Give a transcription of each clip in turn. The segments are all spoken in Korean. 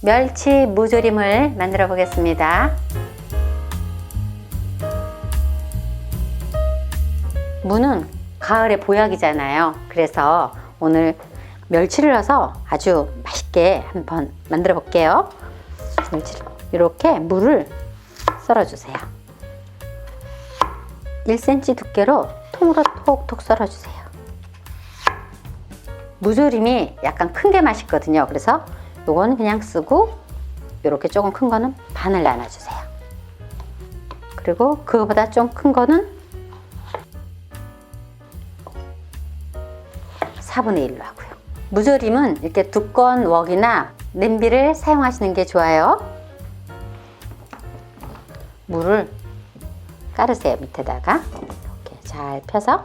멸치 무조림을 만들어 보겠습니다. 무는 가을의 보약이잖아요. 그래서 오늘 멸치를 넣어서 아주 맛있게 한번 만들어 볼게요. 멸치를 이렇게 무를 썰어 주세요. 1cm 두께로 통으로 톡톡 썰어 주세요. 무조림이 약간 큰 게 맛있거든요. 그래서 요거는 그냥 쓰고 이렇게 조금 큰 거는 반을 나눠주세요. 그리고 그거보다 좀 큰 거는 4분의 1로 하고요. 무조림은 이렇게 두꺼운 웍이나 냄비를 사용하시는 게 좋아요. 물을 깔으세요 밑에다가 이렇게 잘 펴서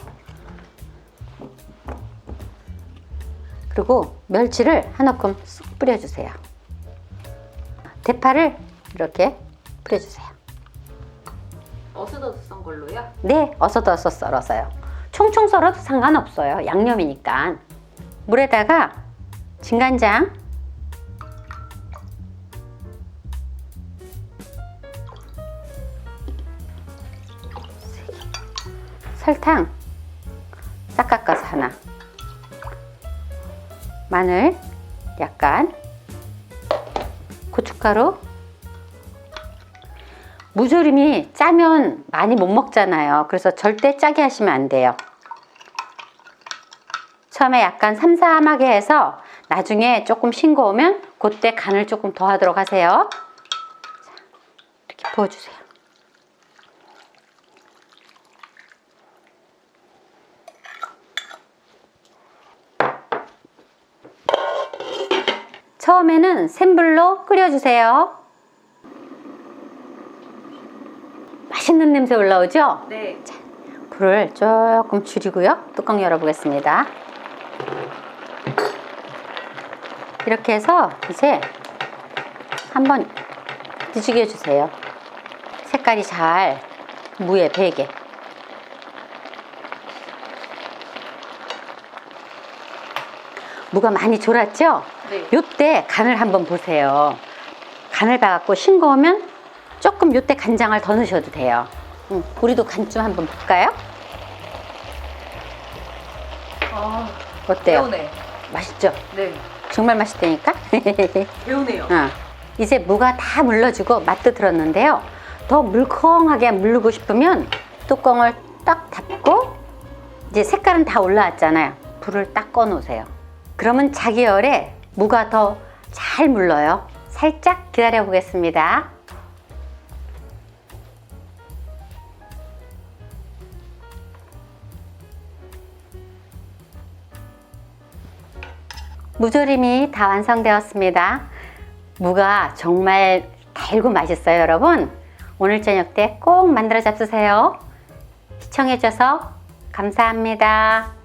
그리고 멸치를 한 움큼 쑥 뿌려주세요. 대파를 이렇게 뿌려주세요. 어스더스 썬 걸로요? 네, 어서더서 썰어서요. 총총 썰어도 상관없어요. 양념이니까. 물에다가 진간장, 설탕 싹 깎아서 하나, 마늘 약간, 고춧가루, 무조림이 짜면 많이 못 먹잖아요. 그래서 절대 짜게 하시면 안 돼요. 처음에 약간 삼삼하게 해서 나중에 조금 싱거우면 그때 간을 조금 더 하도록 하세요. 자, 이렇게 부어주세요. 처음에는 센 불로 끓여주세요. 맛있는 냄새 올라오죠? 네. 불을 조금 줄이고요. 뚜껑 열어보겠습니다. 이렇게 해서 이제 한번 뒤지게 해주세요. 색깔이 잘 무에 배게. 무가 많이 졸았죠? 네. 요때 간을 한번 보세요. 간을 봐갖고 싱거우면 조금 요때 간장을 더 넣으셔도 돼요. 응, 우리도 간 좀 한번 볼까요? 아, 어때요? 배우네. 맛있죠? 네. 정말 맛있다니까? 배우네요. 어. 이제 무가 다 물러주고 맛도 들었는데요. 더 물컹하게 물르고 싶으면 뚜껑을 딱 닫고 이제 색깔은 다 올라왔잖아요. 불을 딱 꺼놓으세요. 그러면 자기 열에 무가 더 잘 물러요. 살짝 기다려 보겠습니다. 무조림이 다 완성되었습니다. 무가 정말 달고 맛있어요, 여러분. 오늘 저녁 때 꼭 만들어 잡수세요. 시청해줘서 감사합니다.